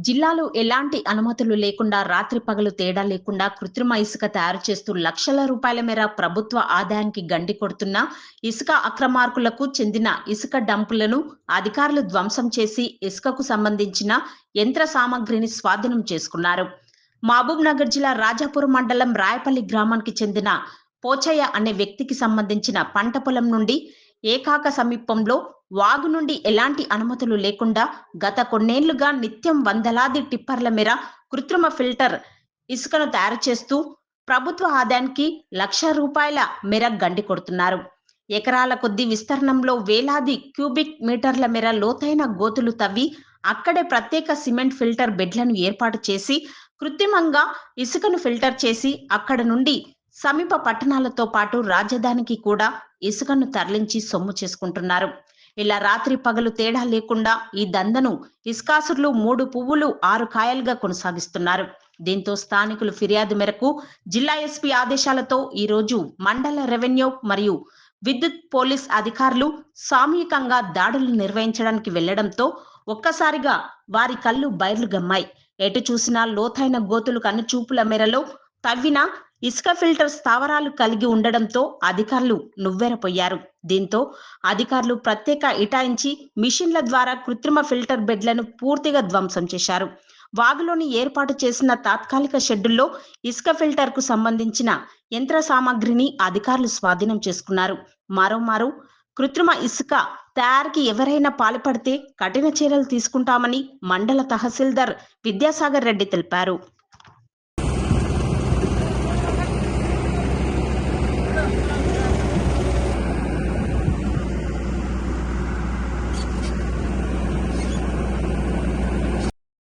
జిల్లాలో ఎలాంటి అనుమతులు లేకుండా రాత్రి పగలు తేడా లేకుండా కృత్రిమ ఇసుక తయారు చేస్తూ లక్షల రూపాయల మేర ప్రభుత్వ ఆదాయానికి గండి కొడుతున్న ఇసుక అక్రమార్కులకు చెందిన ఇసుక డంపులను అధికారులు ధ్వంసం చేసి ఇసుకకు సంబంధించిన యంత్ర సామగ్రిని స్వాధీనం చేసుకున్నారు. మహబూబ్ నగర్ జిల్లా రాజాపురం మండలం రాయపల్లి గ్రామానికి చెందిన పోచయ్య అనే వ్యక్తికి సంబంధించిన పంట పొలం నుండి ఏకాక సమీపంలో వాగు నుండి ఎలాంటి అనుమతులు లేకుండా గత కొన్నేళ్ళుగా నిత్యం వందలాది టిప్పర్ల మేర కృత్రిమ ఫిల్టర్ ఇసుకను తయారు చేస్తూ ప్రభుత్వ ఆదాయానికి లక్ష రూపాయల మేర గండి కొడుతున్నారు. ఎకరాల కొద్ది విస్తరణంలో వేలాది క్యూబిక్ మీటర్ల మేర లోతైన గోతులు తవ్వి అక్కడే ప్రత్యేక సిమెంట్ ఫిల్టర్ బెడ్లను ఏర్పాటు చేసి కృత్రిమంగా ఇసుకను ఫిల్టర్ చేసి అక్కడ నుండి సమీప పట్టణాలతో పాటు రాజధానికి కూడా ఇసుకను తరలించి సొమ్ము చేసుకుంటున్నారు. ఇలా రాత్రి పగలు తేడా లేకుండా ఈ దందను ఇస్కాసుర్లు మూడు పువ్వులు ఆరు కాయలుగా కొనసాగిస్తున్నారు. దీంతో స్థానికులు ఫిర్యాదు మేరకు జిల్లా ఎస్పీ ఆదేశాలతో ఈ రోజు మండల రెవెన్యూ మరియు విద్యుత్ పోలీస్ అధికారులు సామూహికంగా దాడులు నిర్వహించడానికి వెళ్ళడంతో ఒక్కసారిగా వారి కళ్ళు బయర్లు గమ్మాయి. ఎటు చూసినా లోతైన గోతులు కనుచూపుల మేరలో తవ్విన ఇసుక ఫిల్టర్ స్థావరాలు కలిగి ఉండడంతో అధికారులు నువ్వెరపోయారు దీంతో అధికారులు ప్రత్యేక ఇటాయించి మిషన్ల ద్వారా కృత్రిమ ఫిల్టర్ బెడ్లను పూర్తిగా ధ్వంసం చేశారు. వాగులోని ఏర్పాటు చేసిన తాత్కాలిక షెడ్డుల్లో ఇసుక ఫిల్టర్కు సంబంధించిన యంత్ర సామాగ్రిని అధికారులు స్వాధీనం చేసుకున్నారు. మరోమారు కృత్రిమ ఇసుక తయారీకి ఎవరైనా పాల్పడితే కఠిన చర్యలు తీసుకుంటామని మండల తహసీల్దార్ విద్యాసాగర్ రెడ్డి తెలిపారు.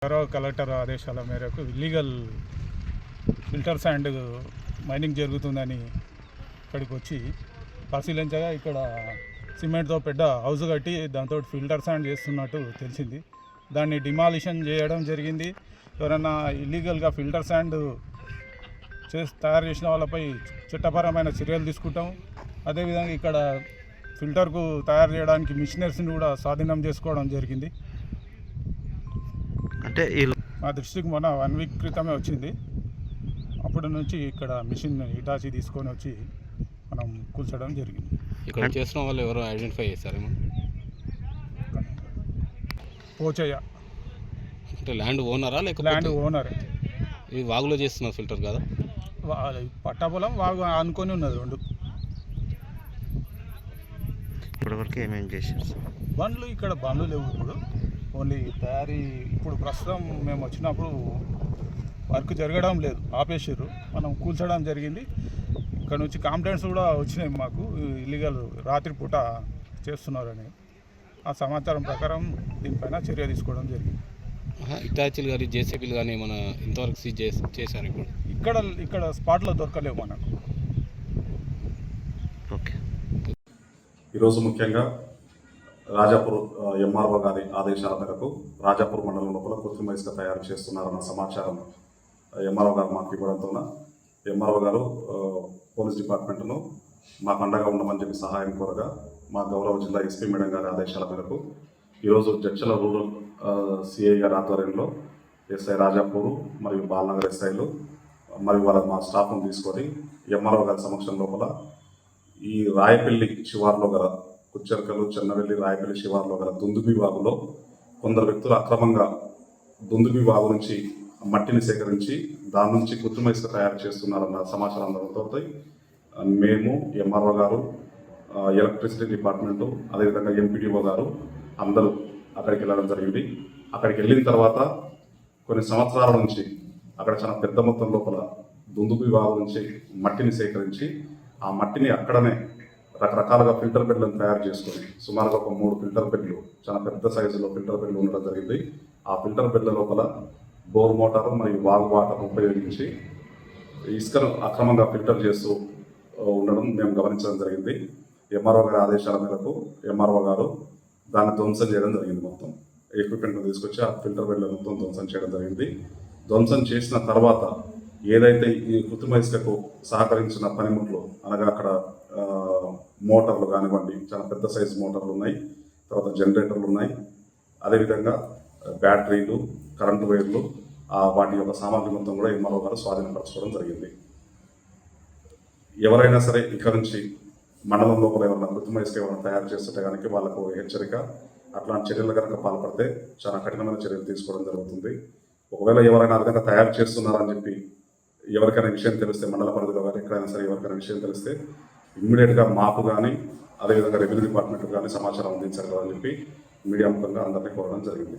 గౌరవ కలెక్టర్ ఆదేశాల మేరకు ఇల్లీగల్ ఫిల్టర్ శాండ్ మైనింగ్ జరుగుతుందని ఇక్కడికి వచ్చి పరిశీలించగా ఇక్కడ సిమెంట్తో పెద్ద హౌస్ కట్టి దాంతో ఫిల్టర్ శాండ్ చేస్తున్నట్టు తెలిసింది. దాన్ని డిమాలిషన్ చేయడం జరిగింది. ఎవరైనా ఇల్లీగల్గా ఫిల్టర్ శాండ్ చేసి తయారు చేసిన వాళ్ళపై చట్టపరమైన చర్యలు తీసుకుంటాం. అదేవిధంగా ఇక్కడ ఫిల్టర్కు తయారు చేయడానికి మిషనరీస్ని కూడా స్వాధీనం చేసుకోవడం జరిగింది. అంటే ఈ మా దృష్టికి మొన్న వన్ వీక్ క్రితమే వచ్చింది. అప్పటి నుంచి ఇక్కడ మిషన్ ఇటాచి తీసుకొని వచ్చి మనం కూల్చడం జరిగింది. ఇక్కడ చేసిన వాళ్ళు ఎవరు ఐడెంటిఫై చేశారేమో పోచయ్య. అంటే ల్యాండ్ ఓనరా ల్యాండ్ లేకపోతే ఓనర్. ఇది వాగులో చేస్తున్న ఫిల్టర్ కదా? పట్టా వాగు అనుకొని ఉన్నది రెండు. ఇప్పటివరకు ఏమేమి చేశారు? బండ్లు ఇక్కడ బండ్లు లేవు ఇప్పుడు. ఓన్లీ తయారీ ఇప్పుడు ప్రస్తుతం మేము వచ్చినప్పుడు వర్క్ జరగడం లేదు ఆపేసారు మనం కూల్చడం జరిగింది. ఇక్కడ నుంచి కాంప్లైంట్స్ కూడా వచ్చినాయి మాకు. ఇల్లీగల్ రాత్రిపూట చేస్తున్నారని. ఆ సమాచారం ప్రకారం దీనిపైన చర్య తీసుకోవడం జరిగింది. ఇటాచీలు కానీ జేసీబీలు కానీ మన ఇంతవరకు సీజ్ చేసి చేశారు ఇప్పుడు? ఇక్కడ ఇక్కడ స్పాట్లో దొరకలేవు మనకు. ఓకే. ఈరోజు ముఖ్యంగా రాజాపూర్ ఎంఆర్ఓ గారి ఆదేశాల మేరకు రాజాపూర్ మండలం లోపల కృత్రిమ ఇసుక తయారు చేస్తున్నారన్న సమాచారం ఎంఆర్ఓ గారు మాకు ఇవ్వడంతో ఎంఆర్ఓ గారు పోలీస్ డిపార్ట్మెంట్ను మాకు అండగా ఉండమని చెప్పి సహాయం కోరగా మా గౌరవ జిల్లా ఎస్పీ మేడం గారి ఆదేశాల మేరకు ఈరోజు జడ్చల రూరల్ సిఐ గారి ఆధ్వర్యంలో ఎస్ఐ రాజాపూరు మరియు బాలనగర్ ఎస్ఐలు మరియు వాళ్ళ మా స్టాఫ్ను తీసుకొని ఎంఆర్ఓ గారి సమక్షం లోపల ఈ రాయపల్లి శివార్లో గల కుచ్చర్కలు చెన్నవెల్లి రాయపల్లి శివార్లో గల దుందుబి వాగులో కొందరు వ్యక్తులు అక్రమంగా దుందుబి వాగు నుంచి మట్టిని సేకరించి దాని నుంచి కృత్రిమ ఇసుక తయారు చేస్తున్నారన్న సమాచారం అందడంతో మేము ఎంఆర్ఓ గారు ఎలక్ట్రిసిటీ డిపార్ట్మెంటు అదేవిధంగా ఎంపీడీఓ గారు అందరూ అక్కడికి వెళ్ళడం జరిగింది. అక్కడికి వెళ్ళిన తర్వాత కొన్ని సంవత్సరాల నుంచి అక్కడ చాలా పెద్ద మొత్తం లోపల దుందుబి వాగు నుంచి మట్టిని సేకరించి ఆ మట్టిని అక్కడనే రకరకాలుగా ఫిల్టర్ బెడ్లను తయారు చేసుకుని సుమారుగా ఒక మూడు ఫిల్టర్ బెడ్లు చాలా పెద్ద సైజులో ఫిల్టర్ బెడ్లు ఉండడం జరిగింది. ఆ ఫిల్టర్ బెడ్ల లోపల బోర్ మోటారు మరియు వాగు వాటర్ ఉపయోగించి ఇసుకను అక్రమంగా ఫిల్టర్ చేస్తూ ఉండడం మేము గమనించడం జరిగింది. ఎంఆర్ఓ గారి ఆదేశాల మేరకు ఎంఆర్ఓ గారు దాన్ని ధ్వంసం చేయడం జరిగింది మొత్తం. ఎక్విప్మెంట్ తీసుకొచ్చి ఆ ఫిల్టర్ బెడ్ల మొత్తం ధ్వంసం చేయడం జరిగింది. ధ్వంసం చేసిన తర్వాత ఏదైతే ఈ కృత్రిమ ఇసుకకు సహకరించిన పనిముట్లు అనగా అక్కడ మోటార్లు కానివ్వండి చాలా పెద్ద సైజు మోటార్లు ఉన్నాయి. తర్వాత జనరేటర్లు ఉన్నాయి. అదేవిధంగా బ్యాటరీలు కరెంటు వైర్లు వాటి యొక్క సామాగ్రి మొత్తం కూడా ఎంఆర్ఓ గారు స్వాధీనపరచుకోవడం జరిగింది. ఎవరైనా సరే ఇక్కడ నుంచి మండలం లోపల ఎవరైనా కృత్రిమ ఇసుక ఎవరైనా తయారు చేస్తుంటే కనుక వాళ్ళకు హెచ్చరిక అట్లాంటి చర్యలు కనుక పాల్పడితే చాలా కఠినమైన చర్యలు తీసుకోవడం జరుగుతుంది. ఒకవేళ ఎవరైనా ఆ విధంగా తయారు చేస్తున్నారని చెప్పి ఎవరికైనా విషయం తెలిస్తే మండల పరిధిలో కానీ ఎక్కడైనా సరే ఎవరికైనా విషయం తెలిస్తే ఇమ్మీడియట్గా మాకు కానీ అదేవిధంగా రెవెన్యూ డిపార్ట్మెంట్ కానీ సమాచారం అందించాలి అని చెప్పి మీడియా ముఖంగా అందరినీ కోరడం జరిగింది.